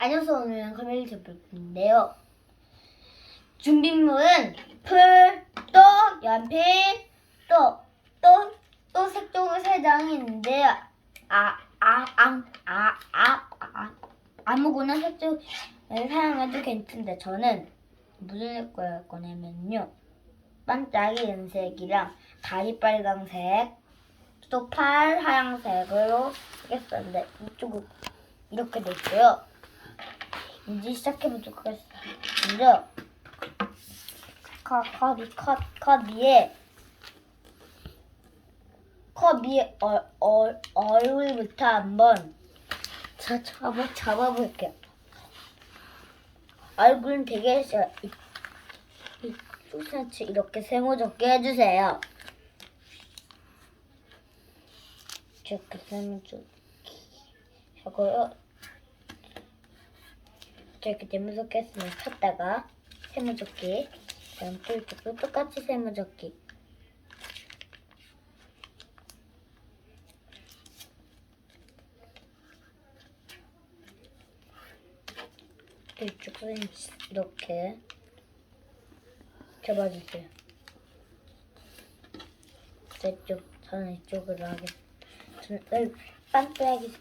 안녕하세요. 오늘은 커뮤니 접을 건데요. 준비물은 풀, 또 연필, 또, 또, 또 색종이 세 장이 있는데요. 아, 아, 아, 아, 아, 아, 아무거나 색종을 사용해도 괜찮은데 저는 무슨 색깔 거냐면요. 반짝이 연색이랑 다리 빨강색, 또 팔 하얀색으로 하겠었는데 이쪽은 이렇게 돼 있고요. 이제 시작해보도록 하겠습니다. 먼저 컵, 컵이 컵, 컵 위에 컵 위에 얼, 얼, 얼굴부터 한번 자, 잡아, 잡아볼게요. 얼굴은 되게 자- 이- 이 쑥센치 이렇게 세모적게 해주세요. 이렇게 세모적게 하고요. 이렇게 세모적게 했으면 폈다가 세모적기 그다음 또 이쪽도 똑같이 세모적기 또 이쪽은 이렇게 접어주세요. 이쪽 저는 이쪽으로 하겠습니다. 저는 반짝이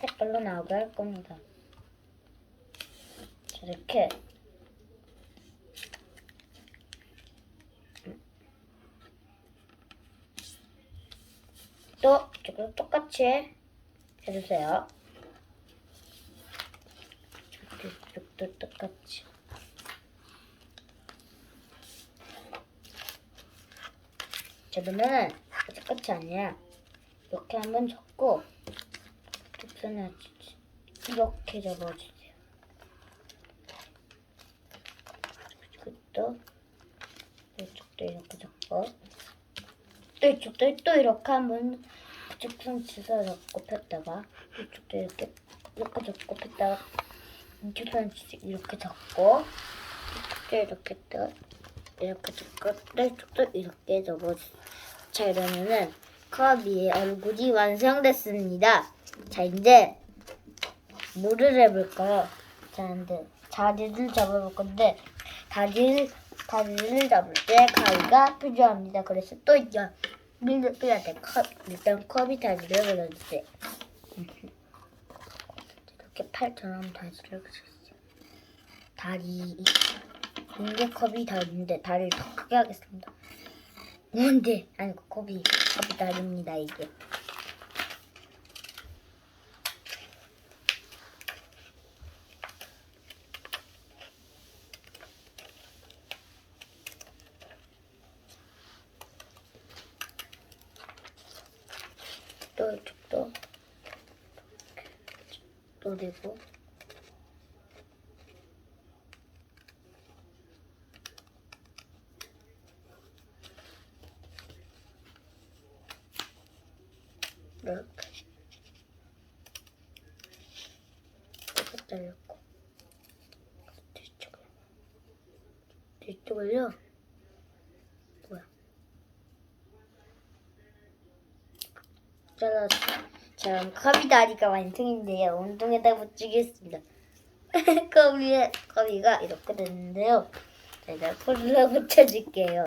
색깔로 나오게 할 겁니다. 자, 이렇게 또 이쪽도 똑같이 해주세요. 이쪽도 똑같이. 자, 그러면은 똑같이 아니야. 이렇게 한번 접고 접선을 이렇게 접어주세 또 이쪽도 이렇게 접고 또 이쪽도 또 이렇게 한번 접선 치서 접고 폈다가 이쪽도 이렇게 이렇게 접고 폈다가 이쪽선 치서 이렇게 접고 이쪽도 이렇게 또 이렇게 접고 또 이쪽도 이렇게 접어주세요. 자 이러면은 커비의 얼굴이 완성됐습니다. 자 이제 뭐를 해볼까요? 자 이제 다리를 잡아볼 건데 다리를 다리를 잡을 때 가위가 필요합니다. 그래서 또 이제 밀려필요한테 컵 일단 컵이 다리를 걸어주세요. 이렇게 팔처럼 다리를 그려주세요. 다리 이게 컵이 다리인데 다리를 더 크게 하겠습니다. 뭔데? 아니 컵이 컵이 다리입니다 이게. 또 이쪽도 노리고. 이렇게. 이렇게 잘렸고. 뒤쪽을 뒤쪽을요 뭐야 그럼 커비 다리가 완성인데요. 운동에다 붙이겠습니다. 커비의 커비가 이렇게 됐는데요. 제가 손으로 붙여줄게요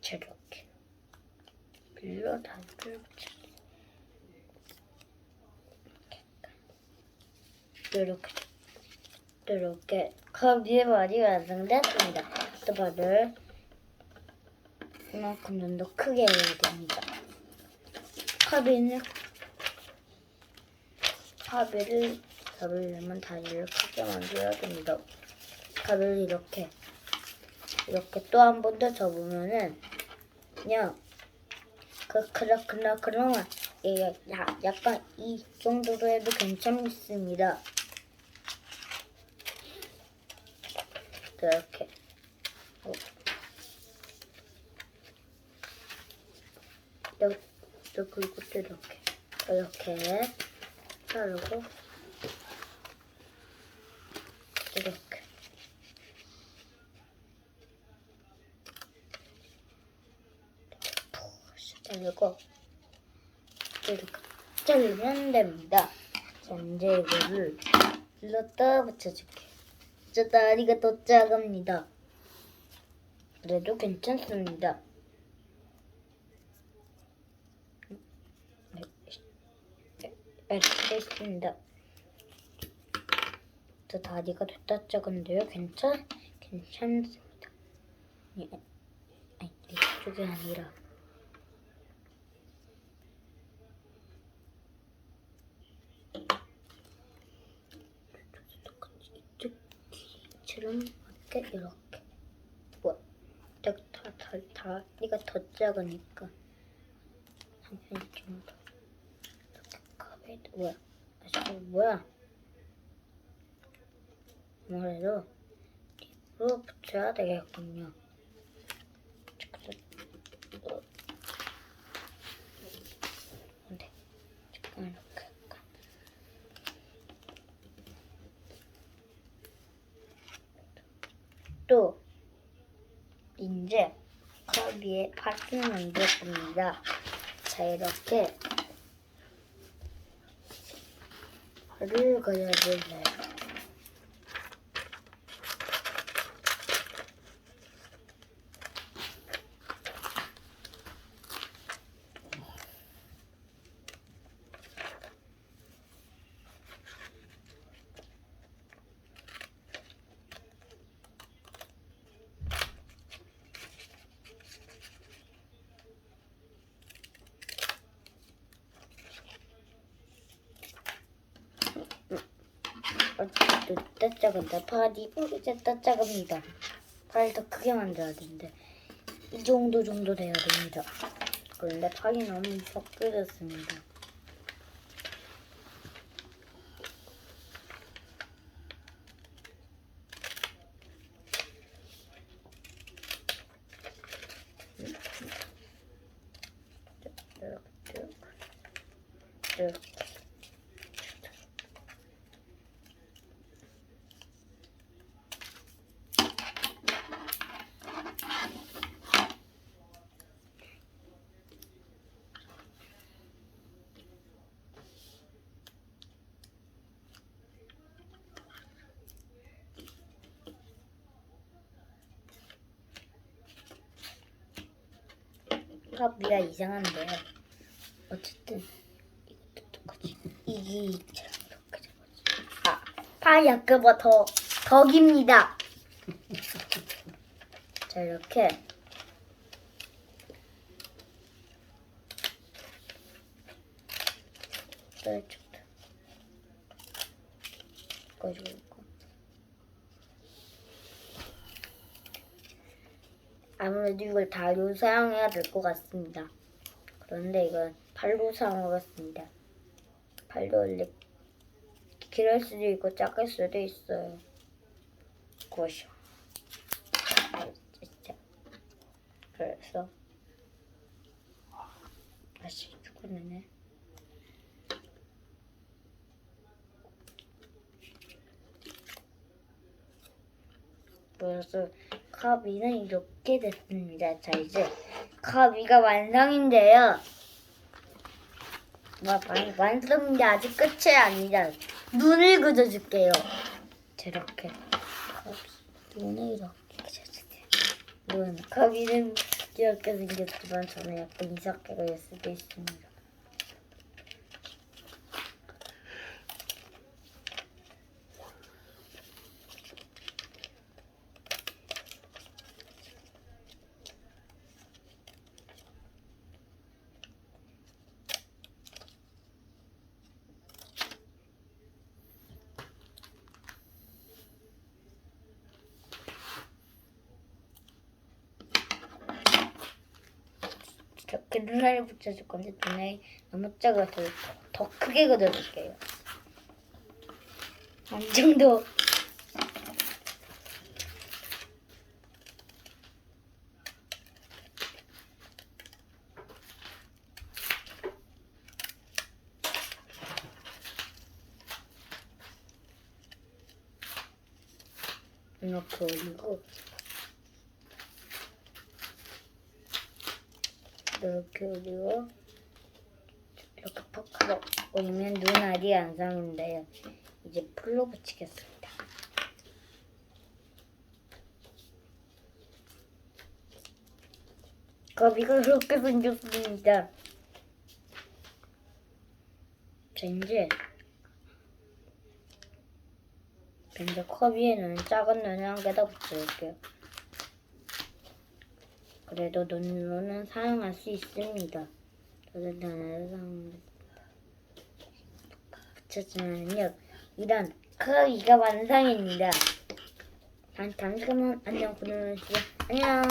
저렇게 빌려 다리를 붙여주세요 이렇게 이렇게 커비의 머리 완성됐습니다. 또 발을 이만큼 정도 크게 해야 됩니다. 커비는 커비를 잡으려면 다리를 크게 만들어야 됩니다. 가를 이렇게 이렇게 또 한 번 더 접으면은 그냥 그 그러 그러면 이게 야- 약간 이 정도로 해도 괜찮습니다. 이렇게 어. 그리고 또 이렇게 이렇게 자르고 이렇게 푹 자르고 이렇게 자르면 됩니다. 자, 이제 이거를 일렀다 붙여줄게. 저 다리가 더 작습니다. 그래도 괜찮습니다. 네, 이렇게 했습니다. 저 다리가 됐다 작은데요. 괜찮? 괜찮습니다. 아니, 아니 이쪽이 아니라 이쪽 길이처럼 이렇게 이렇게? 뭐 다다 다, 다리가 더 작으니까. 한 cm 정도 이렇게 가베드 뭐야? 아저 뭐야? 아무래도 립으로 붙여야 되겠군요 어. 근데 잠깐 이렇게 할까 또 이제 컵 위에 파스를 만들 겁니다. 자 이렇게 발을 그려줄래요. 어쨌든 따짝은다 팔이 이제 따짝합니다. 팔 더 크게 만들어야 되는데 이 정도 정도 돼야 됩니다. 그런데 팔이 너무 섞여졌습니다. 이렇게 이렇게 합이야 이상한데. 어쨌든 이것도 똑같이. 이게 이렇게 잡아지. 아 팔이 아까보다 더 덕입니다. 자 이렇게. 펼쳤다. 가지고 있고 아무래도 이걸 다로 사용해야 될 것 같습니다. 그런데 이건 팔로 사용하겠습니다. 팔도 원래 길을 수도 있고 작을 수도 있어요. 그것이요. 그래서 다시 죽었네. 그래서 카비는 이렇게 됐습니다. 자 이제 카비가 완성인데요. 와, 완, 완성인데 아직 끝이 아니라 눈을 그려줄게요. 저렇게 카비 눈을 이렇게 그려줄게요. 눈 카비는 이렇게 생겼지만 저는 약간 이상하게 그릴 수도 있습니다. 이렇게 눈알 붙여줄 건데 눈알이 너무 작아서 더 크게 그려줄게요. 이 정도. 이렇게 올리고 이렇게 올리고 이렇게 퍽 하고 올리면 눈알이 완성인데요. 이제 풀로 붙이겠습니다. 거미가 그렇게 생겼습니다. 자, 이제 이제 커비에는 작은 눈을 한 개 더 붙여볼게요. 그래도 눈으로는 사용할 수 있습니다. 저도 눈을 사용 붙여주면요. 이런 커비가 완성입니다. 단, 잠시만 안녕 보내주세요. 안녕.